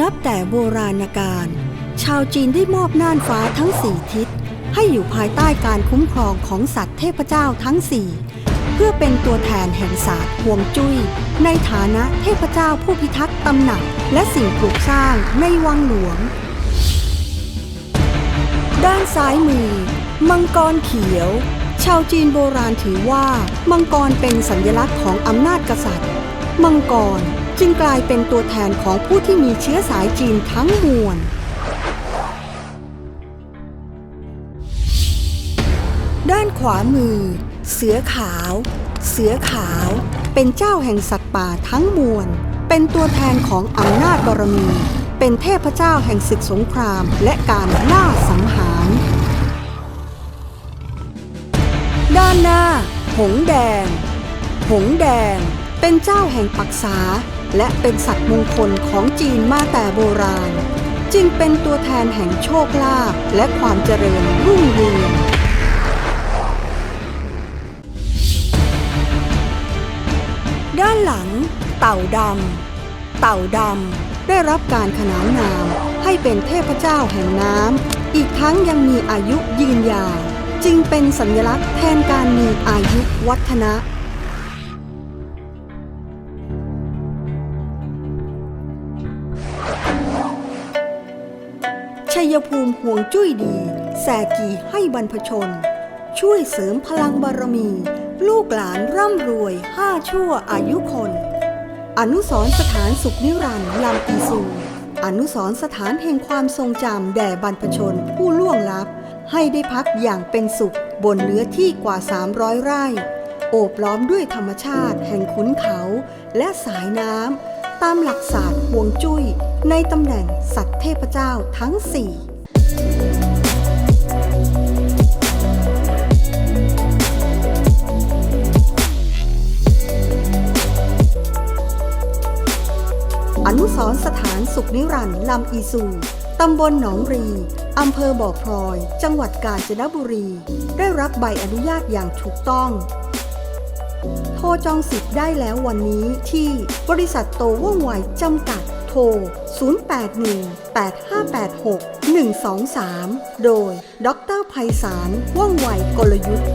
นับแต่โบราณกาลชาวจีนได้มอบน่านฟ้าทั้งสี่ทิศ ให้อยู่ภายใต้การคุ้มครองของสัตว์เทพเจ้าทั้งสี่เพื่อเป็นตัวแทนแห่งศาสตร์ห่วงจุย้ย ในฐานะเทพเจ้าผู้พิทักษ์ตำหนัก และสิ่งปลูกสร้างในวังหลวง ด้านซ้ายมือ มังกรเขียว ชาวจีนโบราณถือว่า มังกรเป็นสัญลักษณ์ของอำนาจกษัตริย์ มังกร จึงกลายเป็นตัวแทนของผู้ที่มีเชื้อสายจีนทั้งมวล ด้านขวามือ เสือขาว เสือขาว เป็นเจ้าแห่งสัตว์ป่าทั้งมวล เป็นตัวแทนของอำนาจบารมี เป็นเทพเจ้าแห่งศึกสงครามและการล่าสังหาร ด้านหน้า หงแดง หงแดงเป็นเจ้าแห่งปักษา และเป็นสัตว์มงคลของจีนมาแต่โบราณ จึงเป็นตัวแทนแห่งโชคลาภและความเจริญรุ่งเรืองด้านหลัง เต่าดำ เต่าดำได้รับการขนานนามให้เป็นเทพเจ้าแห่งน้ำ อีกทั้งยังมีอายุยืนยาว จึงเป็นสัญลักษณ์แทนการมีอายุวัฒนะ ชัยภูมิห่วงจุ้ยดี แสกีให้บรรพชน ช่วยเสริมพลังบารมี ลูกหลานร่ำรวยห้าชั่วอายุคน อนุสรสถานสุขนิรันดร์ลำอีสูอนุสรสถานแห่งความทรงจำแด่บรรพชนผู้ล่วงลับ ให้ได้พักอย่างเป็นสุขบนเนื้อที่กว่า 300 ไร่ โอบล้อมด้วยธรรมชาติแห่งขุนเขาและสายน้ำ ตามหลักศาสตร์ห่วงจุ้ย ในตำแหน่งสัตว์เทพเจ้าทั้งสี่อนุสรสถานสุขนิรันดร์ลำอีซูตำบลหนองรี อำเภอบ่อพลอย จังหวัดกาญจนบุรี ได้รับใบอนุญาตอย่างถูกต้อง โทรจองสิทธิ์ได้แล้ววันนี้ที่บริษัทโตว่องไวจำกัดโทร 0818586123 โดย ดรไพศาลว่องไวกลยุทธ์